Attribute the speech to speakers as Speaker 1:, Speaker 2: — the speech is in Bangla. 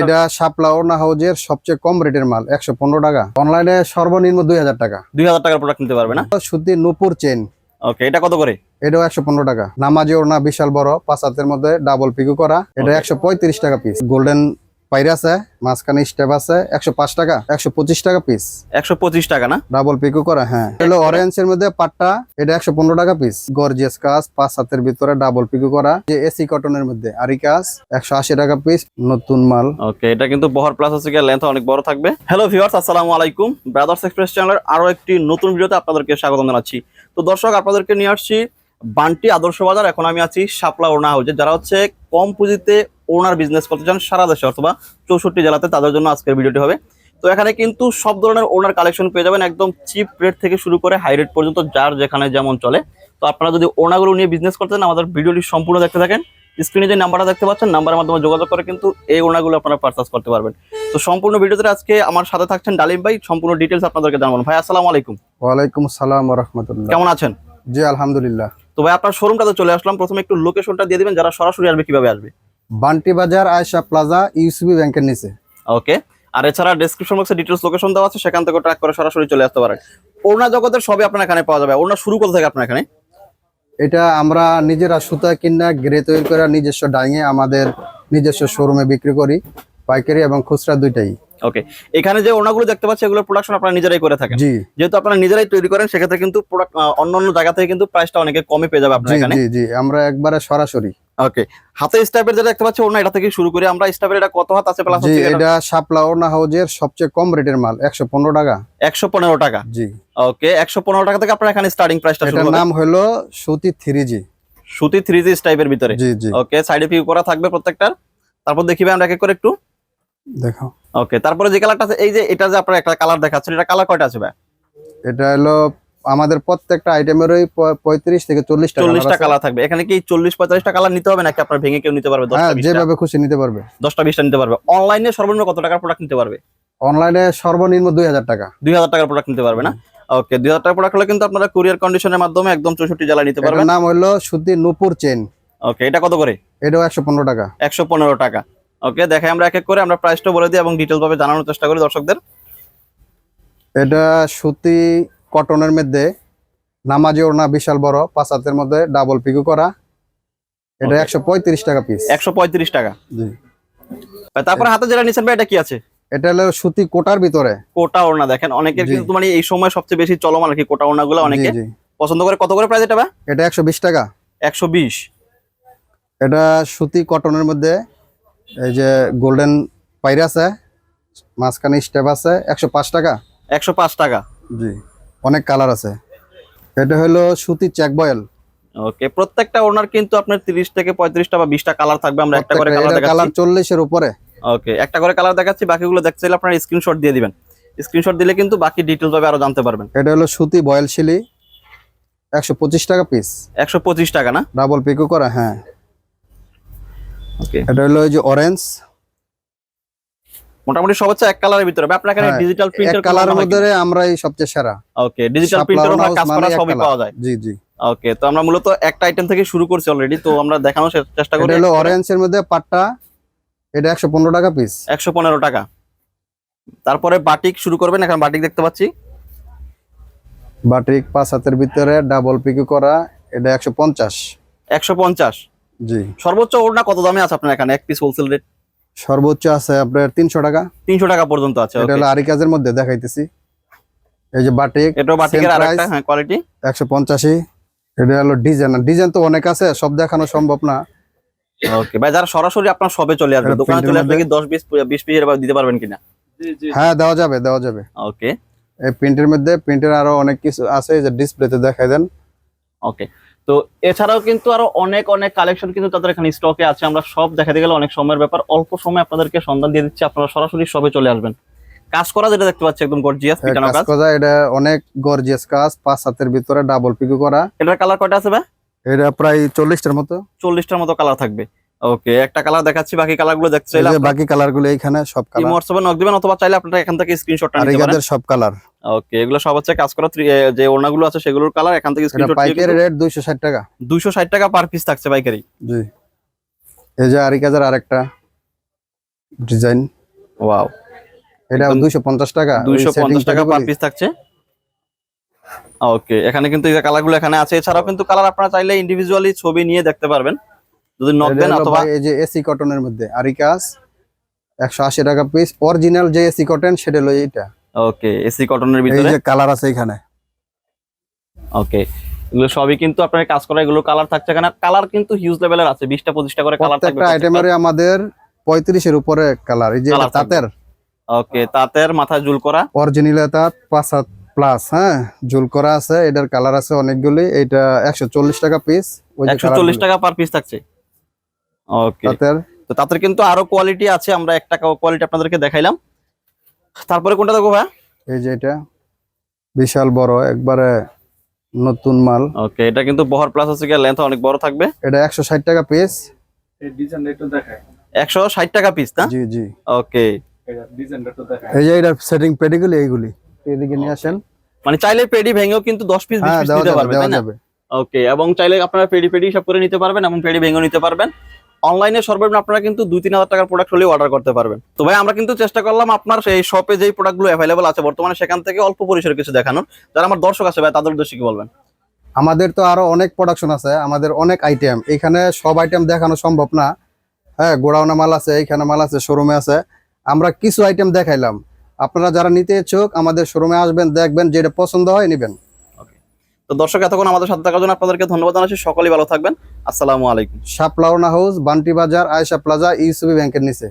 Speaker 1: এটা শাপলা ওনা হাউজের সবচেয়ে কম রেটের মাল একশো পনেরো টাকা। অনলাইনে সর্বনিম্ন দুই হাজার টাকা।
Speaker 2: দুই হাজার টাকার প্রোডাক্ট নিতে পারবে না?
Speaker 1: সুতির নূপুর চেন
Speaker 2: ওকে এটা কত করে?
Speaker 1: এটাও একশো পনেরো টাকা। নামাজি ওড়না বিশাল বড় পাঁচ হাতের মধ্যে ডাবল পিকু করা। এটা একশো পঁয়ত্রিশ টাকা পিস গোল্ডেন পাইর আছে মাঝখানে স্টেপ আছে একশো পাঁচ টাকা একশো পঁচিশ টাকা পিস
Speaker 2: একশো পঁচিশ টাকা না?
Speaker 1: ডাবল পিকু করা হ্যাঁ। হলো অরেঞ্জ এর মধ্যে পাট্টা এটা একশো পনেরো টাকা পিস গর্জিয়াস কাজ পাঁচ হাতের ভিতরে ডাবল পিকু করা। যে এসি কটনের মধ্যে আরি কাজ একশো আশি টাকা পিস নতুন মাল।
Speaker 2: ওকে এটা কিন্তু বহর প্লাস হচ্ছে গিয়ে লেন্থ অনেক বড় থাকবে। হ্যালো ভিউয়ার্স আসসালামু আলাইকুম। ব্রাদার্স এক্সপ্রেস চ্যানেলের আরও একটি নতুন ভিডিওতে আপনাদেরকে স্বাগত জানাচ্ছি। তো দর্শক আপনাদেরকে নিয়ে আসছি বান্টি আদর্শ বাজার। এখন আমি আছি শাপলা ওড়না হাউজে যারা হচ্ছে কম পুঁজিতে ওনার বিজনেস করতে চান সারা দেশে অথবা চৌষট্টি জেলাতে তাদের জন্য আজকের ভিডিওটি হবে। তো এখানে কিন্তু সব ধরনের ওনার কালেকশন পেয়ে যাবেন একদম চিপ রেট থেকে শুরু করে হাই রেট পর্যন্ত যার যেখানে যেমন চলে। তো আপনারা যদি ওনাগুলো নিয়ে বিজনেস করতে চান আমাদের ভিডিওটি সম্পূর্ণ দেখতে থাকেন। স্ক্রিনে যে নাম্বারটা দেখতে পাচ্ছেন নাম্বারের মাধ্যমে যোগাযোগ করে কিন্তু এই ওনাগুলো আপনারা পারচেস করতে পারবেন। তো সম্পূর্ণ ভিডিওতে আজকে আমার সাথে থাকছেন ডালিম ভাই সম্পূর্ণ ডিটেলস আপনাদেরকে জানাবেন ভাই আসসালামু আলাইকুম।
Speaker 1: ওয়ালাইকুম সালাম রহমতুল্লাহ
Speaker 2: কেমন আছেন?
Speaker 1: জি আলহামদুলিল্লাহ।
Speaker 2: তো ভাই আপনার শোরুমটাতে চলে আসলাম। প্রথমে একটু লোকেশনটা দিয়ে দিবেন যারা সরাসরি আসবে কীভাবে আসবে?
Speaker 1: বান্টি বাজার আয়সা প্লাজা ইউসিবি ব্যাংকের নিচে।
Speaker 2: ওকে। আর এছাড়া ডেসক্রিপশন বক্সে ডিটেলস লোকেশন দেওয়া আছে সেখান থেকে ট্র্যাক করে সরাসরি চলে আসতে পারেন। ওড়না জগতের সবই আপনার এখানে পাওয়া যাবে। ওড়না শুরু করতে থেকে আপনার এখানে?
Speaker 1: এটা আমরা নিজেরা সুতা কিনা গ্রে তৈরি করে নিজস্ব ডাইঙে আমাদের নিজস্ব শোরুমে বিক্রি করি। পাইকারি এবং খুচরা দুইটাই।
Speaker 2: ওকে। এখানে যে ওড়নাগুলো দেখতে পাচ্ছি এগুলো প্রোডাকশন আপনারা নিজেরাই করে থাকেন।
Speaker 1: জি।
Speaker 2: যেহেতু আপনারা নিজেরাই তৈরি করেন সেক্ষেত্রে কিন্তু প্রোডাক্ট অন্য অন্য জায়গা থেকে কিন্তু প্রাইসটা অনেকে কমে পেয়ে যাবে আপনার এখানে।
Speaker 1: জি জি। আমরা একবারে সরাসরি
Speaker 2: ওকে হাতে স্টাফের যেটা দেখতে পাচ্ছি ওড়না এটা থেকে শুরু করে আমরা। স্টাফের এটা কত হাত আছে প্লাস
Speaker 1: জি এটা শাপলা ওনা হাউজের সবচেয়ে কম রেটের মাল একশো পনেরো টাকা।
Speaker 2: একশো পনেরো টাকা।
Speaker 1: জি।
Speaker 2: ওকে একশো পনেরো টাকা থেকে আপনার এখানে স্টার্টিং প্রাইসটা শুরু
Speaker 1: এটার নাম হলো সুতি থ্রি জি
Speaker 2: সুতি থ্রি জি টাইপের ভিতরে।
Speaker 1: জি জি।
Speaker 2: ওকে সাইডে পিউ করা থাকবে প্রত্যেকটার। তারপর দেখিবে আমরা এক এক করে একটু।
Speaker 1: দেখো
Speaker 2: ওকে তারপরে যে কালারটা আছে এই যে এটা যে আপনার একটা কালার দেখাচ্ছেন এটা কালার কয়টা আছে ভাই?
Speaker 1: এটা হলো আমাদের প্রত্যেকটা আইটেমেরই পঁয়ত্রিশ থেকে চল্লিশ টাকা
Speaker 2: চল্লিশটা। কালার থাকবে। এখানে কি চল্লিশ পঁয়তাল্লিশটা কালার নিতে হবে নাকি আপনার ভেঙে কেউ নিতে পারবে?
Speaker 1: হ্যাঁ যেভাবে খুশি নিতে পারবে।
Speaker 2: দশটা বিশটা নিতে পারবে। অনলাইনে সর্বনিম্ন কত টাকার প্রোডাক্ট নিতে পারবে?
Speaker 1: অনলাইনে সর্বনিম্ন দুই হাজার টাকা।
Speaker 2: দুই হাজার টাকার প্রোডাক্ট নিতে পারবে না? ওকে দুই হাজার টাকার প্রোডাক্ট হলে কিন্তু আপনারা কুরিয়ার কন্ডিশনের মাধ্যমে একদম চৌষট্টি জেলা নিতে পারবেন।
Speaker 1: নাম হলো সুতি নুপুর চেন।
Speaker 2: ওকে এটা কত করে?
Speaker 1: এটাও একশো পনেরো টাকা।
Speaker 2: একশো পনেরো টাকা। ওকে দেখাই আমরা এক এক করে আমরা প্রাইসটা বলে দিই এবং ডিটেলস ভাবে জানানোর চেষ্টা করি দর্শকদের।
Speaker 1: এটা সুতি কটনের মধ্যে নামাজি ওড়না বিশাল বড় পাঁচ হাতের মধ্যে ডাবল পিকু করা। এটা একশো পঁয়ত্রিশ টাকা পিস
Speaker 2: একশো পঁয়ত্রিশ টাকা।
Speaker 1: জি।
Speaker 2: তারপরে হাতে যেটা নিচ্ছেন ভাই এটা কি আছে?
Speaker 1: এটা হলো সুতি কোটার ভিতরে।
Speaker 2: কোটা ওড়না দেখেন অনেকের। কিন্তু মানে এই সময় সবচেয়ে বেশি চলমান আর কি কোটা ওড়না গুলো অনেকে। পছন্দ করে কত করে প্রাইস এটা ভাই?
Speaker 1: এটা একশো বিশ টাকা।
Speaker 2: একশো বিশ।
Speaker 1: এটা সুতি কটনের মধ্যে এই যে গোল্ডেন পাইর আছে মাঝখানে স্টেপ আছে একশো পাঁচ টাকা।
Speaker 2: একশো পাঁচ টাকা।
Speaker 1: জি। অনেক কালার আছে। এটা হলো সুতি চেক বয়েল।
Speaker 2: ওকে প্রত্যেকটা ওনার কিন্তু আপনার তিরিশ থেকে পঁয়ত্রিশটা বা বিশটা কালার থাকবে আমরা একটা করে কালার দেখাচ্ছি
Speaker 1: কালার
Speaker 2: দেখাচ্ছি।
Speaker 1: চল্লিশের উপরে।
Speaker 2: ওকে একটা করে কালার দেখাচ্ছি বাকিগুলো দেখতে চাইলে আপনার স্ক্রিনশট দিয়ে দিবেন। স্ক্রিনশট দিলে কিন্তু বাকি ডিটেলস ভাবে আরও জানতে পারবেন।
Speaker 1: এটা হলো সুতি বয়েল শিলি একশো পঁচিশ টাকা পিস
Speaker 2: একশো পঁচিশ টাকা না?
Speaker 1: ডাবল পিকো করা হ্যাঁ।
Speaker 2: ওকে।
Speaker 1: এটা হলো এই যে অরেঞ্জ
Speaker 2: মোটামুটি সব হচ্ছে এক কালারের ভিতরে আপনার এখানে
Speaker 1: হ্যাঁ,
Speaker 2: ডিজিটাল
Speaker 1: এক
Speaker 2: প্রিন্টার
Speaker 1: কালারের মধ্যে আমরাই সবচেয়ে সেরা।
Speaker 2: ওকে ডিজিটাল প্রিন্টার
Speaker 1: ওড়না
Speaker 2: কাজ করা
Speaker 1: মানে
Speaker 2: সবই পাওয়া যায়।
Speaker 1: জি জি।
Speaker 2: ওকে তো আমরা মূলত একটা আইটেম থেকে শুরু করছি অলরেডি তো আমরা দেখানোর চেষ্টা করি
Speaker 1: এটা হলো অরেঞ্জ এর মধ্যে পাট্টা এটা একশো পনেরো টাকা পিস
Speaker 2: একশো পনেরো টাকা। তারপরে বাটিক শুরু করবেন এখন বাটিক দেখতে পাচ্ছি।
Speaker 1: বাটিক পাঁচ হাতের ভিতরে ডাবল পিকো করা এটা একশো পঞ্চাশ।
Speaker 2: একশো পঞ্চাশ।
Speaker 1: জি।
Speaker 2: সর্বোচ্চ ওড়না কত দামে আছে আপনার এখানে? এক পিস হোলসেল রেট
Speaker 1: সর্বোচ্চ আছে আপনার তিনশো টাকা।
Speaker 2: তিনশো টাকা পর্যন্ত আছে
Speaker 1: এটা হলো আরি কাজের মধ্যে দেখাইতেছি। এই যে বাটিক
Speaker 2: এটাও বাটিকের আরেকটা হ্যাঁ কোয়ালিটি
Speaker 1: একশো পঞ্চাশি। এটা হলো ডিজাইন ডিজাইন তো অনেক আছে সব দেখানো সম্ভব না।
Speaker 2: ওকে ভাই যারা সরাসরি আপনার সবে চলে আসবে
Speaker 1: এটা
Speaker 2: দোকানে চলে আসবে কি
Speaker 1: মধ্যে?
Speaker 2: দশ বিশ বিশ পিসের দিতে পারবেন কিনা?
Speaker 1: হ্যাঁ দেওয়া যাবে দেওয়া যাবে।
Speaker 2: ওকে
Speaker 1: এই প্রিন্টের মধ্যে প্রিন্টের আরও অনেক কিছু আছে যে ডিসপ্লেতে দেখাই দেন।
Speaker 2: ওকে তো এছাড়াও কিন্তু আরও অনেক অনেক কালেকশন কিন্তু তাদের এখানে স্টকে আছে। আমরা সব দেখাতে গেলে অনেক সময়ের ব্যাপার। অল্প সময় আপনাদেরকে সন্ধান দিয়ে দিচ্ছি আপনারা সরাসরি সবে চলে আসবেন। কাজ করা যেটা দেখতে পাচ্ছি একদম গর্জিয়াস পিটানো
Speaker 1: কাজ
Speaker 2: কাজ।
Speaker 1: করা এটা অনেক গর্জিয়াস কাজ। পাঁচ হাতের ভিতরে ডাবল পিকো করা।
Speaker 2: এটার কালার কয়টা আছে ভাই?
Speaker 1: এটা প্রায় চল্লিশটার মতো।
Speaker 2: চল্লিশটার মতো কালার থাকবে। ওকে একটা কালার দেখাচ্ছি বাকি কালারগুলো দেখতে চাইলে
Speaker 1: বাকি কালারগুলো এইখানে সব
Speaker 2: ইমো
Speaker 1: কালার
Speaker 2: হোয়াটসঅ্যাপে নক দিবেন অথবা চাইলে আপনারা এখান থেকে স্ক্রিনশটটা নিতে পারেন।
Speaker 1: সব কালার
Speaker 2: ওকে এগুলো সব হচ্ছে কাজ করা যে ওড়নাগুলো আছে সেগুলোর কালার এখান থেকে স্ক্রিনশট
Speaker 1: পাইকারি রেট দুইশো ষাট টাকা।
Speaker 2: দুইশো ষাট টাকা পার পিস থাকছে পাইকারি।
Speaker 1: জি। এই যে আরি কাজের আরেকটা ডিজাইন
Speaker 2: ওয়াও
Speaker 1: এটা
Speaker 2: একদম
Speaker 1: দুইশো পঞ্চাশ টাকা। ওই
Speaker 2: দুইশো
Speaker 1: setting
Speaker 2: পঞ্চাশ টাকা
Speaker 1: তৈরি
Speaker 2: পার পিস থাকছে। ওকে এখানে কিন্তু এই কালারগুলো এখানে আছে। এছাড়াও কিন্তু কালার আপনারা চাইলে ইন্ডিভিজুয়ালি ছবি নিয়ে দেখতে পারবেন। যদি নক দেন অথবা
Speaker 1: এই যে এসি কটনের মধ্যে আরি কাজ একশো আশি টাকা পিস অরিজিনাল যে এসি কটন সেটা হলো এইটা।
Speaker 2: ওকে এসি কটনের ভিতরে?
Speaker 1: এই যে কালার আছে এখানে।
Speaker 2: ওকে এগুলো সবই কিন্তু আপনার কাজ করা এগুলো কালার থাকছে এখানে। কালার কিন্তু হিউজ লেভেলের আছে বিশটা পঁচিশটা করে কালার থাকবে
Speaker 1: প্রত্যেকটা আইটেমের আমাদের পঁয়ত্রিশের উপরে কালার এই যে এটা তাঁতের।
Speaker 2: ওকে তাঁতের মাথায় জুল করা।
Speaker 1: অরিজিনাল তাঁত পাঁচ হাত প্লাস হ্যাঁ জুল করা আছে এটার কালার আছে অনেকগুলি এটা একশো চল্লিশ টাকা পিস
Speaker 2: একশো চল্লিশ টাকা পার পিস থাকছে। ওকে
Speaker 1: তাঁতের?
Speaker 2: তো তাদের কিন্তু আরও কোয়ালিটি আছে আমরা একটা কোয়ালিটি আপনাদেরকে দেখাইলাম। তারপরে কোনটা দেখব ভাই
Speaker 1: এই যে এটা বিশাল বড় একবারে নতুন মাল।
Speaker 2: ওকে এটা কিন্তু বহর প্লাস হচ্ছে গিয়ে লেন্থ অনেক বড় থাকবে।
Speaker 1: এটা একশো ষাট টাকা পিস
Speaker 3: এই ডিজাইনটা একটু দেখায়
Speaker 2: একশো ষাট টাকা পিস না?
Speaker 1: জি জি।
Speaker 2: ওকে
Speaker 3: এটা ডিজাইনটা একটু দেখায়
Speaker 1: এই যে এটা সেটিং পেডিগুলি এইগুলি। এদিকে নিয়ে আসেন।
Speaker 2: মানে চাইলে পেডি ভেঙেও কিন্তু দশ পিস বিশ
Speaker 1: হ্যাঁ
Speaker 2: পিস
Speaker 1: দেওয়া
Speaker 2: নিতে
Speaker 1: যাবে
Speaker 2: পারবেন তাই না? ওকে এবং চাইলে আপনারা পেডি পেডি সব করে নিতে পারবেন এবং পেডি ভেঙেও নিতে পারবেন। অনলাইনে সর্বনিম্ন আপনারা কিন্তু দুই, তিন হাজার টাকার প্রোডাক্ট হলেও অর্ডার করতে পারবেন। তো ভাই, আমরা কিন্তু চেষ্টা করলাম আপনার সেই শপে যেই প্রোডাক্টগুলো অ্যাভেলেবল আছে, বর্তমানে সেখান থেকে অল্প পরিসরে কিছু দেখানোর। যারা আমার দর্শক আছে ভাই, তাদের উদ্দেশ্যে কি বলবেন?
Speaker 1: আমাদের তো আরও অনেক প্রোডাকশন আছে, আমাদের অনেক আইটেম এখানে সব আইটেম দেখানো সম্ভব না। হ্যাঁ গোডাউনে মাল আছে এখানে মাল আছে শোরুমে আছে। আমরা কিছু আইটেম দেখাইলাম। আপনারা যারা নিতে ইচ্ছুক, আমাদের শোরুমে আসবেন, দেখবেন যেটা পছন্দ হয়, নেবেন।
Speaker 2: তো দর্শক, এতক্ষণ আমাদের সাথে থাকার জন্য আপনাদেরকে ধন্যবাদ জানাচ্ছি। সকলেই ভালো থাকবেন। আসসালামু আলাইকুম।
Speaker 1: শাপলাউনা হাউস, বান্টি বাজার আয়সা প্লাজা, ইউসুবি ব্যাংকের নিচে।